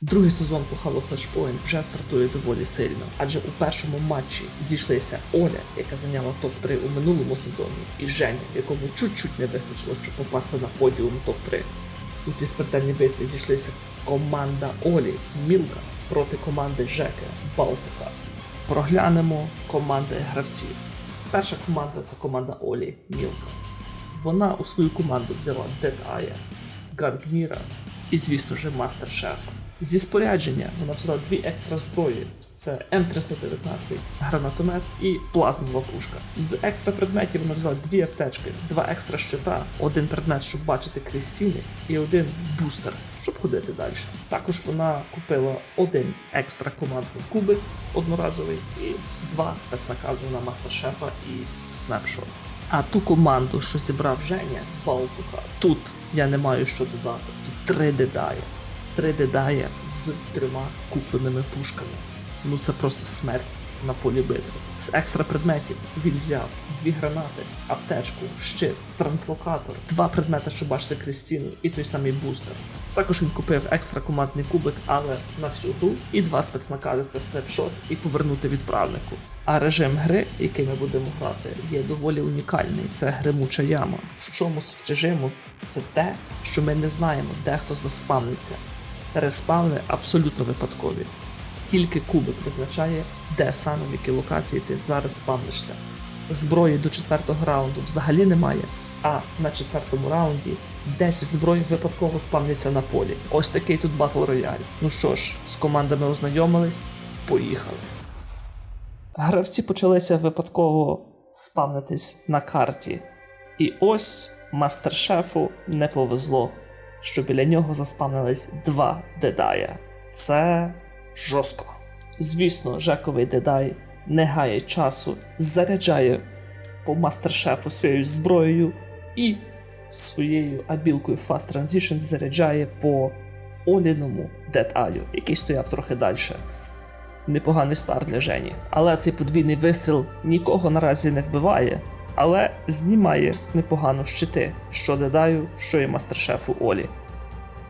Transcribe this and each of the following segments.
Другий сезон по Halo Flashpoint вже стартує доволі сильно, адже у першому матчі зійшлися Оля, яка зайняла топ-3 у минулому сезоні, і Женя, якому чуть-чуть не вистачило, щоб попасти на подіум топ-3. У цій смертельній битві зійшлися команда Олі Мілка проти команди Жеки Балтика. Проглянемо команди гравців. Перша команда це команда Олі Мілка. Вона у свою команду взяла Дедая, Гангніра і, звісно ж, Мастер Шефа. Зі спорядження вона взяла дві екстра зброї: це М319, гранатомет і плазмова пушка. З екстра предметів вона взяла дві аптечки, два екстра щита, один предмет, щоб бачити крізь стіни, і один бустер, щоб ходити далі. Також вона купила один екстра командний кубик одноразовий і два спецнакази на мастер шефа і снапшот. А ту команду, що зібрав Женя Балтука, тут я не маю що додати. Тут три дедає. Три дедає з трьома купленими пушками. Ну це просто смерть на полі битви. З екстра предметів він взяв дві гранати, аптечку, щит, транслокатор, два предмети, що бачите крізь і той самий бустер. Також він купив екстра командний кубик, але на всю гру, і два спецнакази це снапшот і повернути відправнику. А режим гри, який ми будемо грати, є доволі унікальний. Це гримуча яма. В чому суть режиму? Це те, що ми не знаємо, де хто заспавниться. Респавни абсолютно випадкові. Тільки кубик визначає, де саме в якій локації ти зараз спавнишся. Зброї до четвертого раунду взагалі немає, а на четвертому раунді 10 зброй випадково спавняться на полі. Ось такий тут батл рояль. Ну що ж, з командами ознайомились, поїхали. Гравці почалися випадково спавнитись на карті. І ось мастер-шефу не повезло, що біля нього заспавнились два дедая. Це жорстко. Звісно, Жековий дедай не гає часу, заряджає по мастер-шефу своєю зброєю і своєю абілкою Fast Transition заряджає по Оліному дедаю, який стояв трохи далі непоганий старт для Жені. Але цей подвійний вистріл нікого наразі не вбиває, але знімає непогано щити, що дедаю, що і мастер-шефу Олі.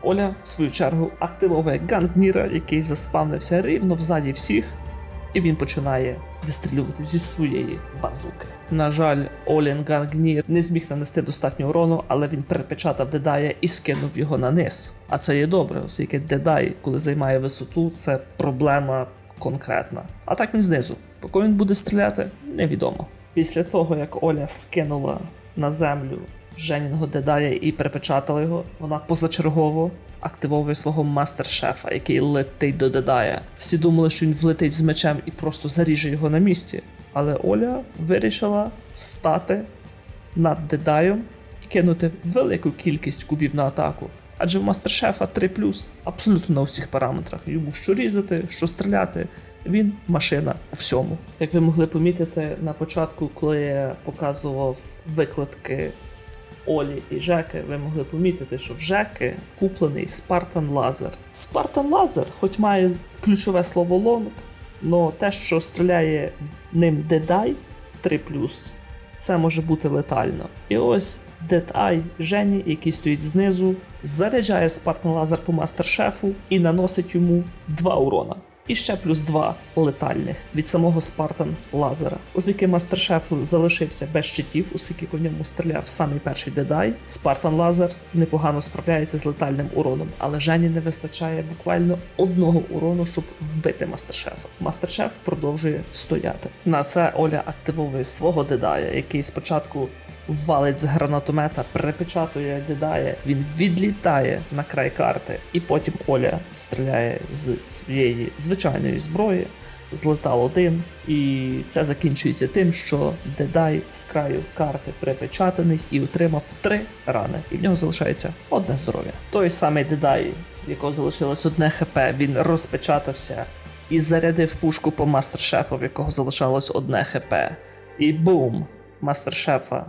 Оля, в свою чергу, активовує Гангніра, який заспавнився рівно взаді всіх, і він починає вистрілювати зі своєї базуки. На жаль, Олін Гангнір не зміг нанести достатньо урону, але він перепечатав Дедая і скинув його на низ. А це є добре, оскільки Дедай, коли займає висоту, це проблема конкретна. А так він знизу. Поки він буде стріляти, невідомо. Після того, як Оля скинула на землю Женіного Дедая і перепечатала його, вона позачергово активовує свого мастер-шефа, який летить до Дедая. Всі думали, що він влетить з мечем і просто заріже його на місці. Але Оля вирішила стати над Дедаєм і кинути велику кількість кубів на атаку. Адже в мастер-шефа 3 абсолютно на всіх параметрах. Йому що різати, що стріляти. Він машина у всьому. Як ви могли помітити на початку, коли я показував викладки Олі і Жеки, ви могли помітити, що в Жеки куплений Spartan Laser. Spartan Laser, хоч має ключове слово лонг, але те, що стріляє ним Дедай 3 це може бути летально. І ось Dead Жені, який стоїть знизу, заряджає Spartan Лазер по мастер-шефу і наносить йому 2 урона. І ще плюс 2 летальних від самого Спартан Лазера. Оскільки мастер-шеф залишився без щитів, оскільки по ньому стріляв самий перший дедай, Спартан Лазер непогано справляється з летальним уроном, але Жені не вистачає буквально одного урону, щоб вбити мастер-шефа. Мастер-шеф продовжує стояти. На це Оля активовує свого дедая, який спочатку валить з гранатомета, перепечатує дедає, він відлітає на край карти, і потім Оля стріляє з своєї звичайної зброї. Злетав один, і це закінчується тим, що Дедай з краю карти припечатаний і отримав три рани, і в нього залишається одне здоров'я. Той самий Дедай, в якого залишилось одне хп, він розпечатався і зарядив пушку по мастер-шефу, в якого залишалось одне хп. І бум! Мастер-шефа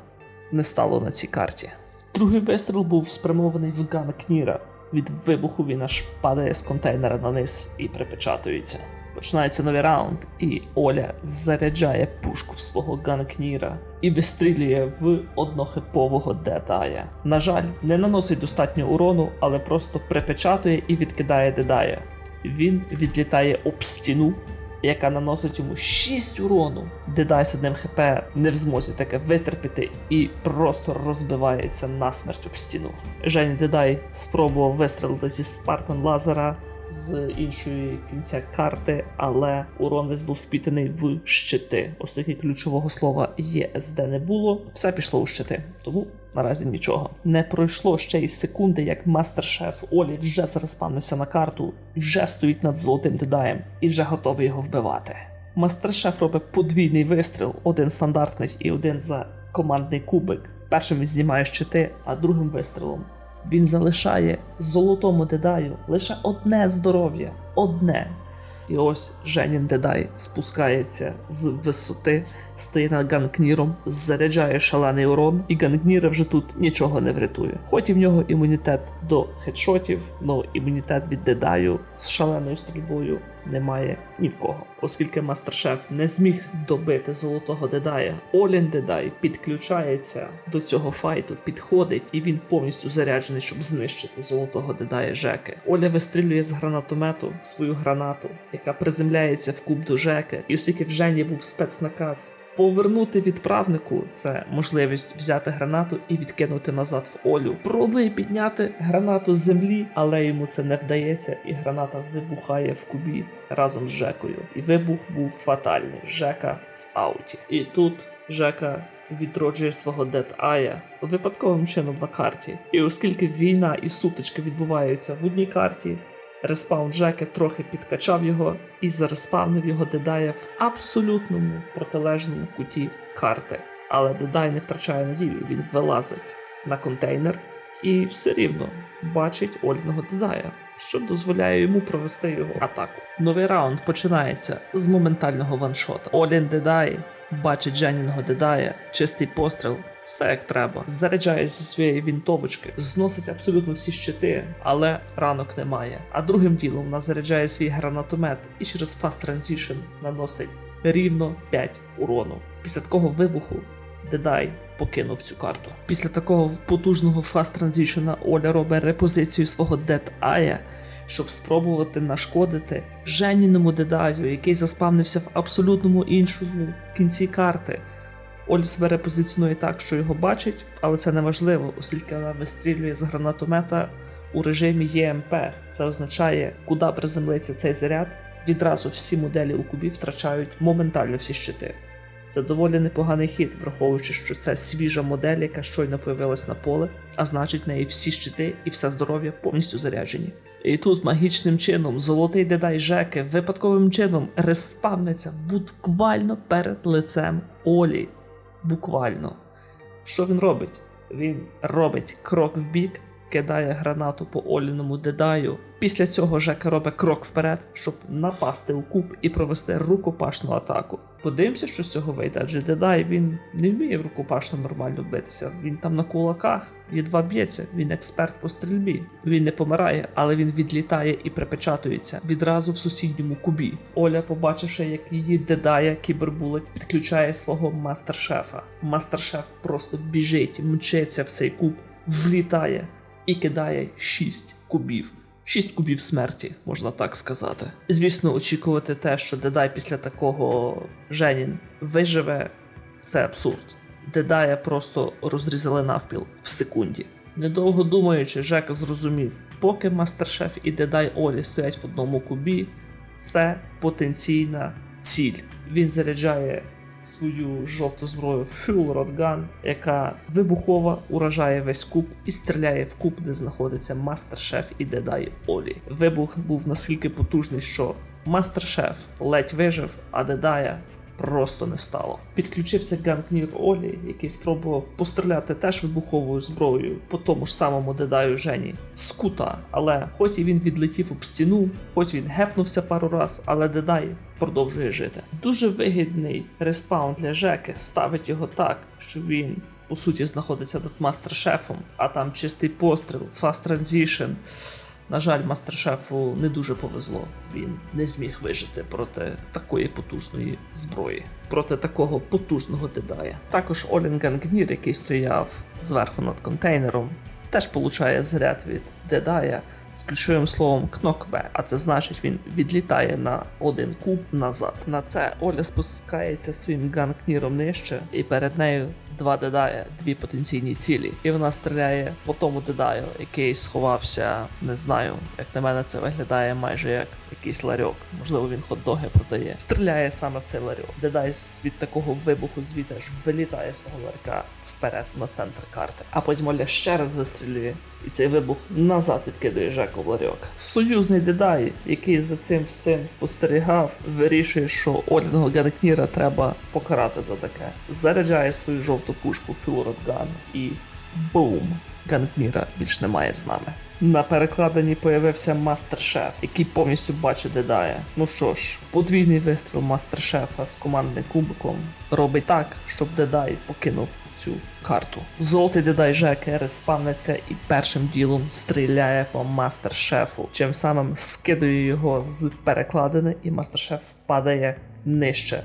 не стало на цій карті. Другий вистріл був спрямований в Гана Кніра. Від вибуху він аж падає з контейнера на низ і припечатується. Починається новий раунд, і Оля заряджає пушку свого Ганкніра і вистрілює в однохипового Дедая. На жаль, не наносить достатньо урону, але просто припечатує і відкидає Дедая. Він відлітає об стіну, яка наносить йому 6 урону. Дедай з одним хп не в змозі таке витерпіти і просто розбивається насмерть об стіну. Жені Дедай спробував вистрелити зі Спартан Лазера з іншої кінця карти, але урон весь був впітаний в щити, оскільки ключового слова ЄСД не було, все пішло у щити. Тому наразі нічого. Не пройшло ще й секунди, як мастер-шеф Олі вже зареспавнився на карту, вже стоїть над золотим дедаєм і вже готовий його вбивати. Мастер-шеф робить подвійний вистріл, один стандартний і один за командний кубик. Першим він знімає щити, а другим вистрілом він залишає золотому дедаю лише одне здоров'я. Одне. І ось Женін Дедай спускається з висоти, стає над ганкніром, заряджає шалений урон, і ганкніра вже тут нічого не врятує. Хоч і в нього імунітет до хедшотів, але імунітет від дедаю з шаленою стрільбою немає ні в кого. Оскільки мастер-шеф не зміг добити золотого дедая, Олін Дедай підключається до цього файту, підходить, і він повністю заряджений, щоб знищити золотого дедая Жеки. Оля вистрілює з гранатомету свою гранату, яка приземляється в куб до Жеки, і оскільки в Жені був спецнаказ. Повернути відправнику це можливість взяти гранату і відкинути назад в Олю. Пробує підняти гранату з землі, але йому це не вдається, і граната вибухає в кубі разом з Жекою. І вибух був фатальний. Жека в ауті. І тут Жека відроджує свого Дед Ая випадковим чином на карті. І оскільки війна і сутички відбуваються в одній карті. Респаун Джеки трохи підкачав його і зареспавнив його Дедая в абсолютному протилежному куті карти. Але Дедай не втрачає надію, він вилазить на контейнер і все рівно бачить Ольного Дедая, що дозволяє йому провести його атаку. Новий раунд починається з моментального ваншота. Олін Дедай бачить Дженіного Дедая, чистий постріл, все як треба. Заряджає зі своєї вінтовочки, зносить абсолютно всі щити, але ранок немає. А другим ділом вона заряджає свій гранатомет і через Fast Transition наносить рівно 5 урону. Після такого вибуху Дедай покинув цю карту. Після такого потужного Fast Transition Оля робить репозицію свого Dead Eye, щоб спробувати нашкодити Женіному Дедаю, який заспавнився в абсолютному іншому кінці карти. Оль себе позиціонує так, що його бачить, але це не важливо, оскільки вона вистрілює з гранатомета у режимі ЄМП. Це означає, куди приземлиться цей заряд. Відразу всі моделі у кубі втрачають моментально всі щити. Це доволі непоганий хід, враховуючи, що це свіжа модель, яка щойно появилась на поле, а значить, в неї всі щити і все здоров'я повністю заряджені. І тут магічним чином золотий дедай Жеки випадковим чином респавниться буквально перед лицем Олі. Буквально. Що він робить? Він робить крок в бік, кидає гранату по Оліному дедаю. Після цього Жека робить крок вперед, щоб напасти у куб і провести рукопашну атаку. Подивимося, що з цього вийде, адже Дедай він не вміє в рукопашно нормально битися. Він там на кулаках єдва б'ється, він експерт по стрільбі. Він не помирає, але він відлітає і припечатується відразу в сусідньому кубі. Оля, побачивши, як її Дедая кібербулет підключає свого мастер-шефа. Мастер-шеф просто біжить, мчиться в цей куб, влітає і кидає 6 кубів. Шість кубів смерті, можна так сказати. Звісно, очікувати те, що Дедай після такого Женін виживе, це абсурд. Дедая просто розрізали навпіл в секунді. Недовго думаючи, Жека зрозумів, поки мастер-шеф і Дедай Олі стоять в одному кубі, це потенційна ціль. Він заряджає свою жовту зброю Full Rod яка вибухова уражає весь куб і стріляє в куб, де знаходиться мастер-шеф і Дедай Олі. Вибух був настільки потужний, що мастер-шеф ледь вижив, а Дедая просто не стало. Підключився ганкнір Олі, який спробував постріляти теж вибуховою зброєю по тому ж самому дедаю Жені з кута. Але хоч і він відлетів об стіну, хоч він гепнувся пару раз, але дедай продовжує жити. Дуже вигідний респаун для Жеки ставить його так, що він. По суті, знаходиться над мастер-шефом, а там чистий постріл, фаст транзішн. На жаль, мастер-шефу не дуже повезло. Він не зміг вижити проти такої потужної зброї, проти такого потужного дедая. Також Олін Гангнір, який стояв зверху над контейнером, теж получає заряд від дедая, з ключовим словом кнокбе, а це значить він відлітає на один куб назад. На це Оля спускається своїм ганкніром нижче, і перед нею два дедая, дві потенційні цілі. І вона стріляє по тому дедаю, який сховався, не знаю, як на мене це виглядає майже як якийсь ларьок. Можливо, він хот-доги продає. Стріляє саме в цей ларьок. Дедай з- від такого вибуху звідти аж вилітає з того ларька вперед на центр карти. А потім Оля ще раз застрілює. І цей вибух назад відкидує Жеку в ларьок. Союзний дедай, який за цим всім спостерігав, вирішує, що Оліного Ганкніра треба покарати за таке. Заряджає свою жовту пушку Фюротган і бум! Ганкніра більш немає з нами. На перекладині появився мастер-шеф, який повністю бачить дедая. Ну що ж, подвійний вистріл мастер-шефа з командним кубиком робить так, щоб дедай покинув цю карту. Золотий дедай Жеки респавниться і першим ділом стріляє по мастер-шефу, чим самим скидує його з перекладини, і мастер-шеф падає нижче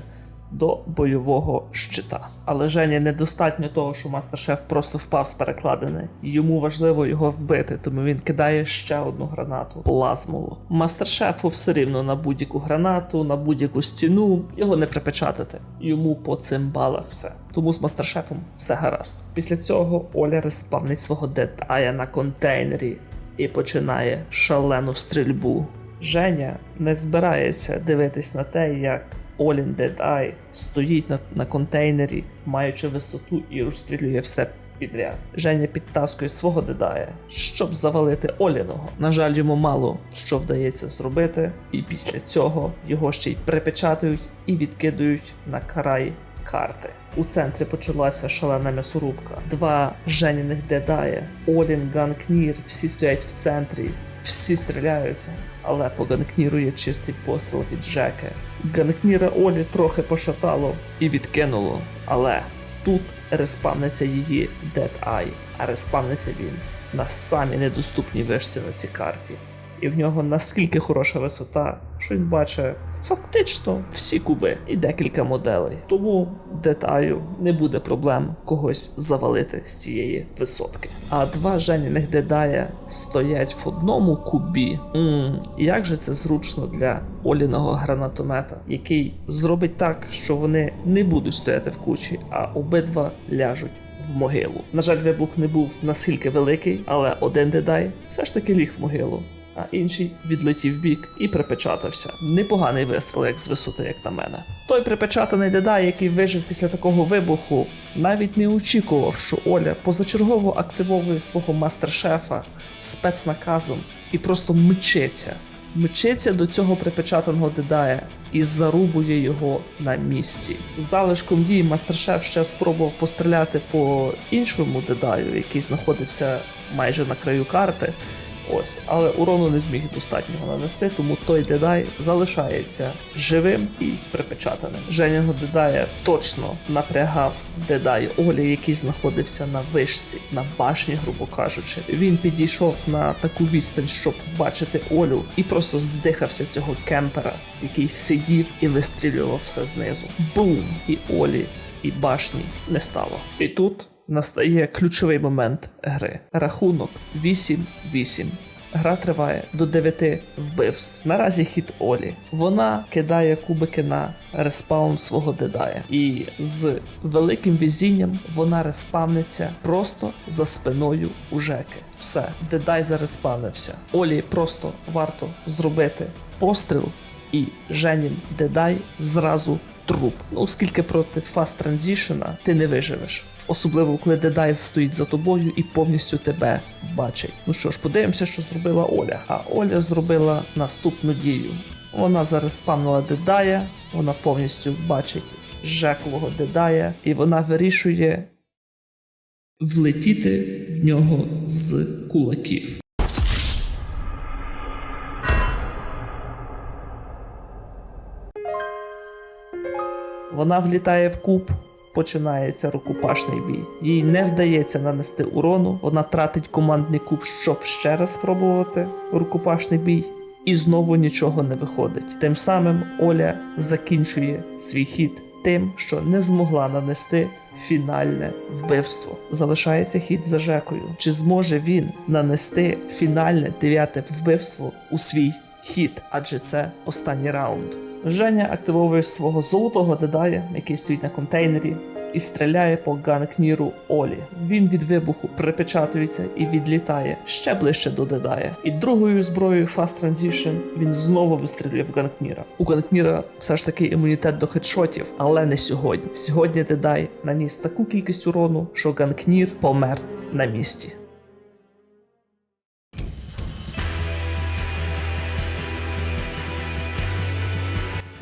до бойового щита. Але Жені недостатньо того, що мастер-шеф просто впав з перекладини. Йому важливо його вбити, тому він кидає ще одну гранату плазмову. Мастер-шефу все рівно на будь-яку гранату, на будь-яку стіну його не припечатати. Йому по цим балах все. Тому з мастер-шефом все гаразд. Після цього Оля респавнить свого дедая на контейнері і починає шалену стрільбу. Женя не збирається дивитись на те, як Олін Dead стоїть на, на контейнері, маючи висоту і розстрілює все підряд. Женя підтаскує свого дедая, щоб завалити Оліного. На жаль, йому мало що вдається зробити, і після цього його ще й припечатують і відкидують на край карти. У центрі почалася шалена м'ясорубка. Два Женіних дедая, Олін, Ганкнір, всі стоять в центрі, всі стріляються, але по Ганкніру є чистий постріл від Джека. Ганкніра Олі трохи пошатало і відкинуло, але тут респавниться її Dead Eye, а респавниться він на самій недоступній вишці на цій карті. І в нього наскільки хороша висота, що він бачить фактично всі куби і декілька моделей. Тому детаю не буде проблем когось завалити з цієї висотки. А два Женіних дедая стоять в одному кубі. Мм, як же це зручно для Оліного гранатомета, який зробить так, що вони не будуть стояти в кучі, а обидва ляжуть в могилу. На жаль, вибух не був наскільки великий, але один дедай все ж таки ліг в могилу. А інший відлетів бік і припечатався. Непоганий вистріл, як з висоти, як на мене. Той припечатаний дедай, який вижив після такого вибуху, навіть не очікував, що Оля позачергово активовує свого мастер-шефа спецнаказом і просто мчиться. Мчиться до цього припечатаного дедая і зарубує його на місці. Залишком дій мастер-шеф ще спробував постріляти по іншому дедаю, який знаходився майже на краю карти. Ось, але урону не зміг достатнього нанести, тому той дедай залишається живим і припечатаним. Женяго дедая точно напрягав дедай Олі, який знаходився на вишці, на башні, грубо кажучи. Він підійшов на таку відстань, щоб бачити Олю, і просто здихався цього кемпера, який сидів і вистрілював все знизу. Бум! І Олі, і башні не стало. І тут настає ключовий момент гри. Рахунок 8-8. Гра триває до 9 вбивств. Наразі хід Олі. Вона кидає кубики на респаун свого дедая. І з великим везінням вона респавниться просто за спиною у Жеки. Все, дедай зареспавнився. Олі просто варто зробити постріл, і Женін дедай зразу труп. Ну, оскільки проти фаст транзішена ти не виживеш. Особливо, коли Дедай стоїть за тобою і повністю тебе бачить. Ну що ж, подивимося, що зробила Оля. А Оля зробила наступну дію. Вона зараз спамнула Дедая, вона повністю бачить Жекового Дедая, і вона вирішує влетіти в нього з кулаків. Вона влітає в куб, починається рукопашний бій. Їй не вдається нанести урону, вона тратить командний куб, щоб ще раз спробувати рукопашний бій, і знову нічого не виходить. Тим самим Оля закінчує свій хід тим, що не змогла нанести фінальне вбивство. Залишається хід за Жекою. Чи зможе він нанести фінальне дев'яте вбивство у свій хід? Адже це останній раунд. Женя активовує свого золотого дедая, який стоїть на контейнері, і стріляє по ганкніру Олі. Він від вибуху припечатується і відлітає ще ближче до дедая. І другою зброєю Fast Transition він знову вистрілює в ганкніра. У ганкніра все ж таки імунітет до хедшотів, але не сьогодні. Сьогодні дедай наніс таку кількість урону, що ганкнір помер на місці.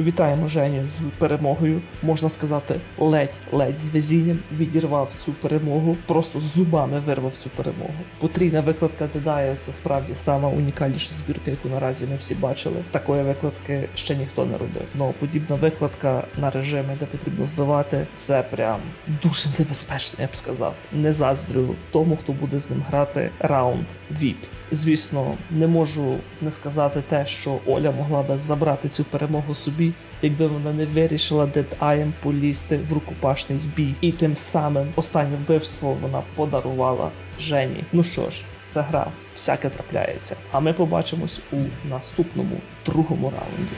Вітаємо Женю з перемогою. Можна сказати, ледь-ледь з везінням відірвав цю перемогу, просто зубами вирвав цю перемогу. Потрійна викладка Дедая це справді сама унікальніша збірка, яку наразі ми всі бачили. Такої викладки ще ніхто не робив. Ну подібна викладка на режими, де потрібно вбивати, це прям дуже небезпечно, я б сказав. Не заздрю тому, хто буде з ним грати раунд VIP. Звісно, не можу не сказати те, що Оля могла би забрати цю перемогу собі, якби вона не вирішила дедаєм полізти в рукопашний бій. І тим самим останнє вбивство вона подарувала Жені. Ну що ж, це гра, всяке трапляється. А ми побачимось у наступному другому раунді.